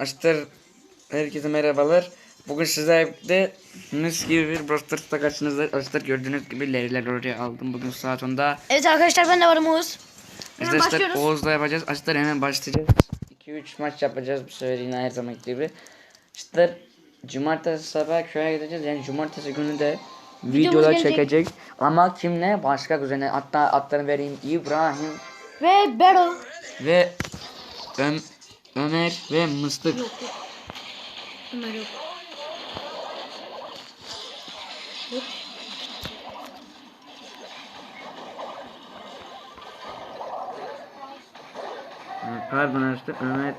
Açtır herkese merhabalar. Bugün sizlerle mis gibi bir Brawl karşınızda Açtır gördüğünüz gibi Leriler oraya aldım. Bugün saat 10'da. Evet arkadaşlar ben de varım Oğuz. Hemen Arkadaşlar. Oğuz'la yapacağız. Açtır hemen başlayacağız. 2-3 maç yapacağız bu sefer yine her zaman gibi. Açtır cumartesi sabah köye gideceğiz. Yani cumartesi günü de videolar çekecek. Ama kimle? Başka kuzene. Hatta adlarını vereyim. İbrahim Ve Bero. ve Ö- Ömer ve Mıstık. Ömer yok. Yok. Ha, Pardon açtı. Ömer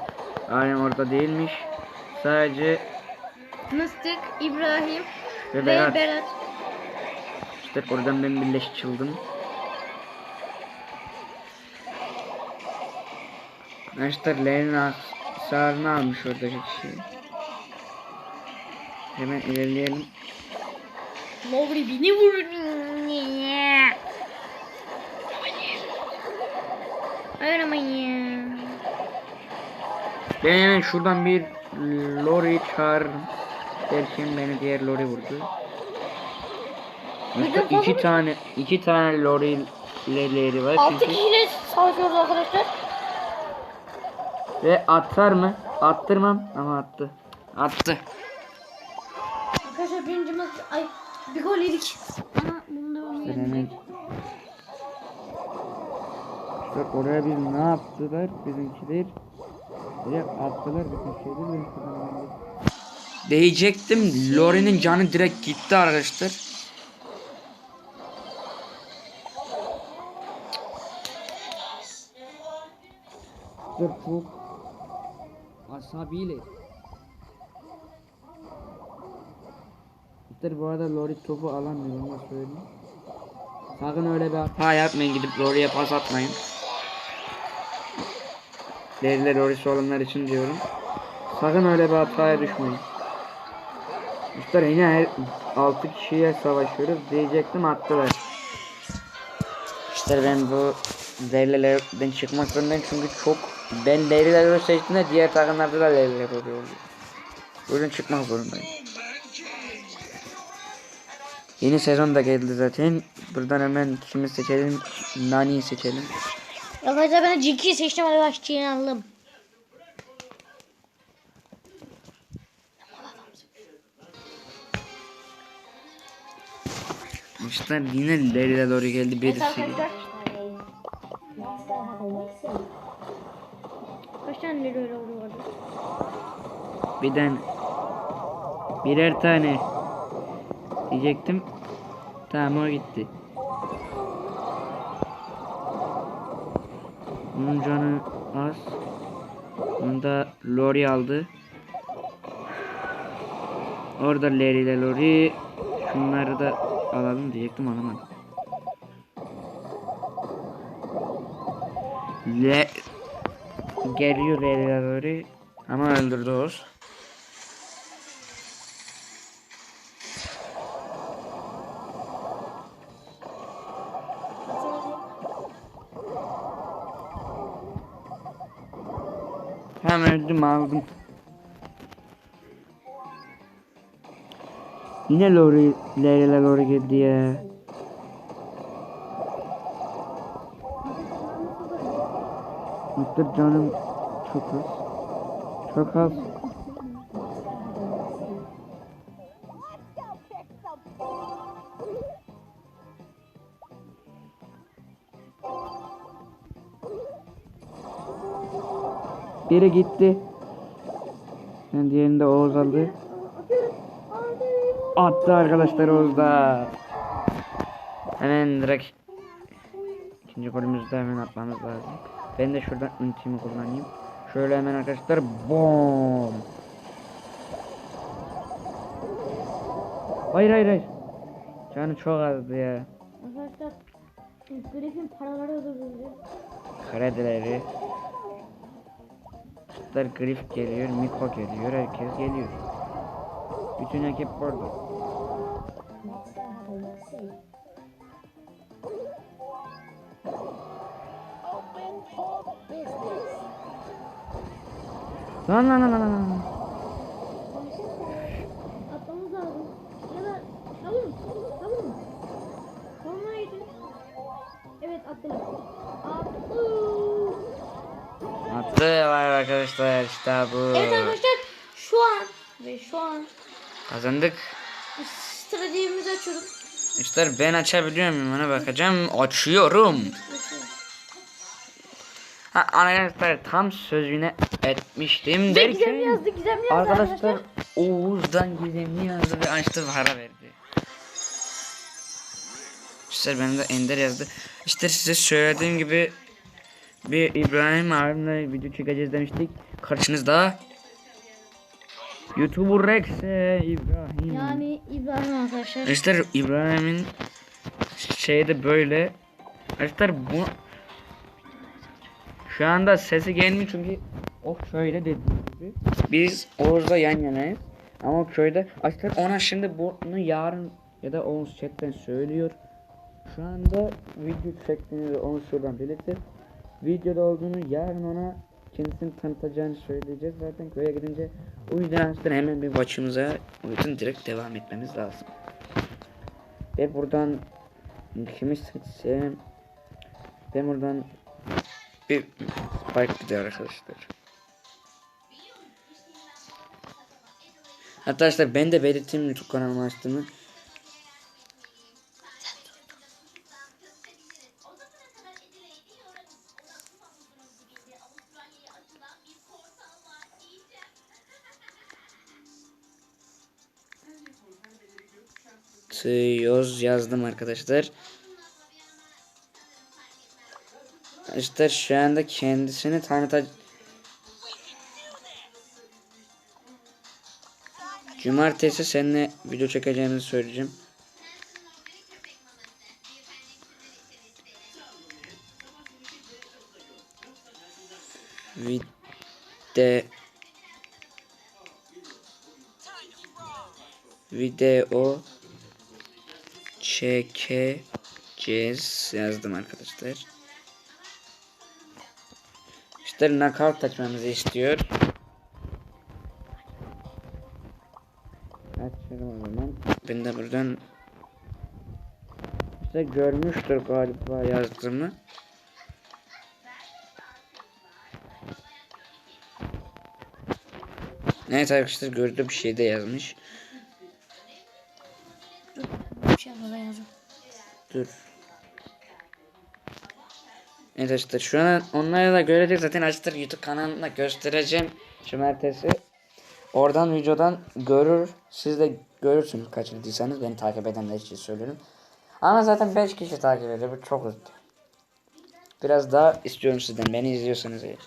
Alem orada değilmiş. Sadece Mıstık, İbrahim ve ve Berat. Berat. İşte oradan ben birleşçildim. Arkadaşlar Lenin sağrını almış oradaki kişi. Hemen ilerleyelim. Mowgli beni vurdu. Hayır ama ya. Ben hemen şuradan bir lori çağırırım. Derken beni diğer lori vurdu. Başka iki tane iki tane lori leri var Altı kişiyle savaşıyoruz arkadaşlar. Ve atar mı? Attırmam ama attı. Attı. Arkadaşlar birinci maç ay bir gol yedik. Ama bunu da İşte hemen İşte oraya bir ne yaptılar bizimkiler? Direkt attılar bütün şeyleri de- Diyecektim Lori'nin canı direkt gitti arkadaşlar. Dur çok asabiyle. İşte bu arada Lori topu alamıyor ama söyleyeyim. Sakın öyle bir hata yapmayın gidip Lori'ye pas atmayın. Leriler Lori'si olanlar için diyorum. Sakın öyle bir hataya düşmeyin. İşte yine her 6 kişiye savaşıyoruz diyecektim attılar. İşte ben bu Lerilerden çıkmak zorundayım çünkü çok ben Lerileri seçtiğimde diğer takımlarda da Leriler oluyor. Yüzden çıkmak zorundayım. Yeni sezon da geldi zaten. Buradan hemen kimi seçelim? Nani'yi seçelim. Arkadaşlar ben Jinki'yi seçtim hadi başlayalım. İşte yine Leri'ye doğru geldi Evet birisi. arkadaşlar. Tane öyle oldu orada? Bir tane. Birer tane. Diyecektim. Tamam o gitti. Bunun canı az. Bunu da Lori aldı. Orada Larry ile Lori. Şunları da alalım diyecektim alamadım. Le Geliyor Lori. Ama öldürdü Oğuz. Hem öldüm aldım. Yine Lori, Leyla Lori geldi ya. Mutlu canım çok az. Çok az. Biri gitti. Yani diğerini de Oğuz aldı. Attı arkadaşlar Oğuz da. Hemen direkt ikinci golümüzü de hemen atmamız lazım. Ben de şuradan ultimi kullanayım. Şöyle hemen arkadaşlar bom. Hayır hayır hayır. Canı çok azdı ya. Arkadaşlar Griffin paraları böyle. Kredileri. Kıtlar Grif geliyor, Miko geliyor, herkes geliyor. Bütün ekip burada. Lan lan lan lan lan. Atmamız lazım. Ya da savun. Savun. Savunmaya gidin. Evet attılar. Attı. Attı var arkadaşlar işte bu. Evet arkadaşlar şu an ve şu an Kazandık. stratejimizi açıyorum. İşte ben açabiliyor muyum ona bakacağım. Açıyorum. Ha, arkadaşlar tam sözüne etmiştim derken. gizemli yazdı gizemli yazdı Arkadaşlar arkadaşlar. Oğuz'dan gizemli yazdı ve açtı para verdi. İşte benim de Ender yazdı. İşte size söylediğim gibi bir İbrahim abimle video çekeceğiz demiştik. Karşınızda YouTuber Rex e, İbrahim. Yani İbrahim arkadaşlar. İşte İbrahim'in şeyi de böyle. Arkadaşlar bu şu anda sesi gelmiyor çünkü o şöyle dediğim gibi. Biz Oğuz'la yan yanayız. Ama köyde arkadaşlar ona şimdi bunu yarın ya da Oğuz chatten söylüyor. Şu anda video çektiğini onu şuradan belirtir. Videoda olduğunu yarın ona kendisini tanıtacağını söyleyeceğiz zaten köye gidince. O yüzden hemen bir maçımıza yüzden direkt devam etmemiz lazım. Ve buradan kimi seçsem ben buradan bir spike gidiyor arkadaşlar. Arkadaşlar ben de belirteyim YouTube kanalımı açtığımı. Tıyoruz yazdım arkadaşlar. İşte şu anda kendisini tanıtacak. Cumartesi seninle video çekeceğimizi söyleyeceğim. Vide video çekeceğiz yazdım arkadaşlar. İşte knockout açmamızı istiyor. Açıyorum o zaman. Ben de buradan işte görmüştür galiba yazdığımı. Evet arkadaşlar gördü bir şey de yazmış. Bir şey yazıyorum. Dur. Evet arkadaşlar şu an onları da görecek zaten açtır YouTube kanalında göstereceğim cumartesi. Oradan videodan görür siz de görürsünüz kaçırdıysanız beni takip edenler için söylüyorum. Ama zaten 5 kişi takip ediyor bu çok üzücü. Biraz daha istiyorum sizden beni izliyorsanız eğer.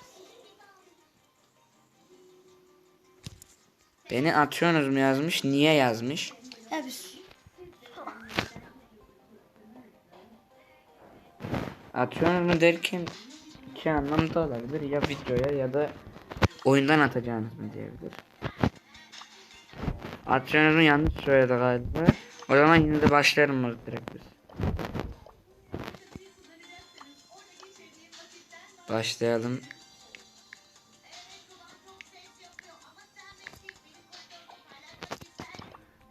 Beni atıyorsunuz mu yazmış niye yazmış? Ya mu derken iki anlamda olabilir. Ya videoya ya da oyundan atacağınız mı diyebilir. Atıyorsunuz mu yanlış söyledi galiba. O zaman yine de başlayalım mı direkt biz. Başlayalım.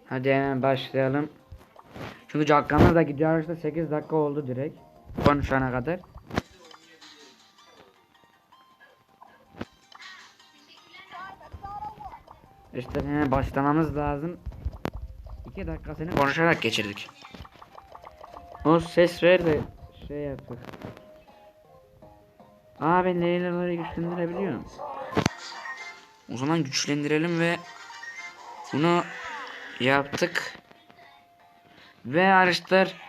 Hadi hemen başlayalım. Çünkü dakikamız da gidiyor işte 8 dakika oldu direkt. Konuşana kadar. İşte hemen başlamamız lazım. 2 dakikasını konuşarak geçirdik. O ses ver de şey yaptık. Aa ben Leyla'ları. O zaman güçlendirelim ve bunu yaptık. Ve arkadaşlar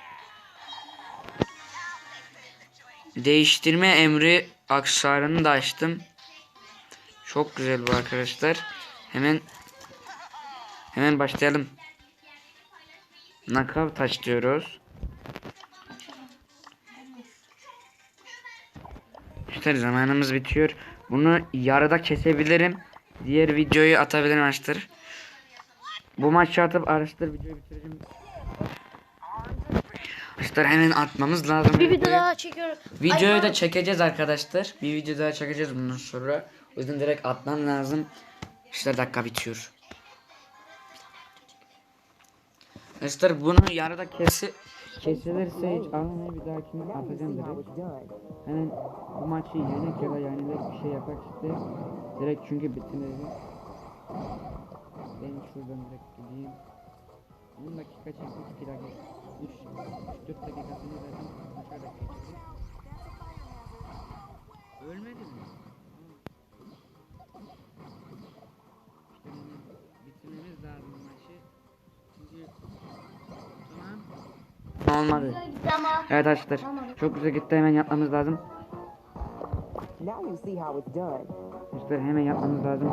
değiştirme emri aksesuarını da açtım. Çok güzel bu arkadaşlar. Hemen hemen başlayalım. Knockout taş diyoruz. İşte zamanımız bitiyor. Bunu yarıda kesebilirim. Diğer videoyu atabilirim açtır. Bu maçı atıp araştır videoyu bitireceğim. Arkadaşlar hemen atmamız lazım. bir video daha çekiyorum. Videoyu Ay, da çekeceğiz arkadaşlar. Bir video daha çekeceğiz bundan sonra. O yüzden direkt atmam lazım. İşte dakika bitiyor. Arkadaşlar bunu yarıda kesi kesilirse hiç almayı bir dahakine atacağım direkt. Hemen bu maçı yenek ya da yenilek bir şey yapak işte. Direkt çünkü bitirecek. Ben şuradan direkt gideyim. 10 dakika çektik 2 dakika. 3 4 dakikasını zaten aşağıda geçirdik. Ölmedi mi? İşte bunu bitirmemiz lazım maçı. Çünkü tamam. Olmadı. Evet arkadaşlar. Çok güzel gitti hemen yapmamız lazım. Arkadaşlar hemen yapmamız lazım.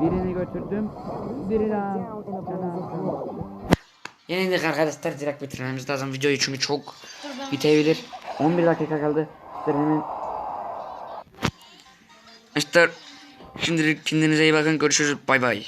Birini götürdüm. Biri daha. Yenildik arkadaşlar direkt bitirmemiz lazım videoyu çünkü çok bitebilir. 11 dakika kaldı. İşte hemen. İşte şimdilik kendinize iyi bakın görüşürüz bay bay.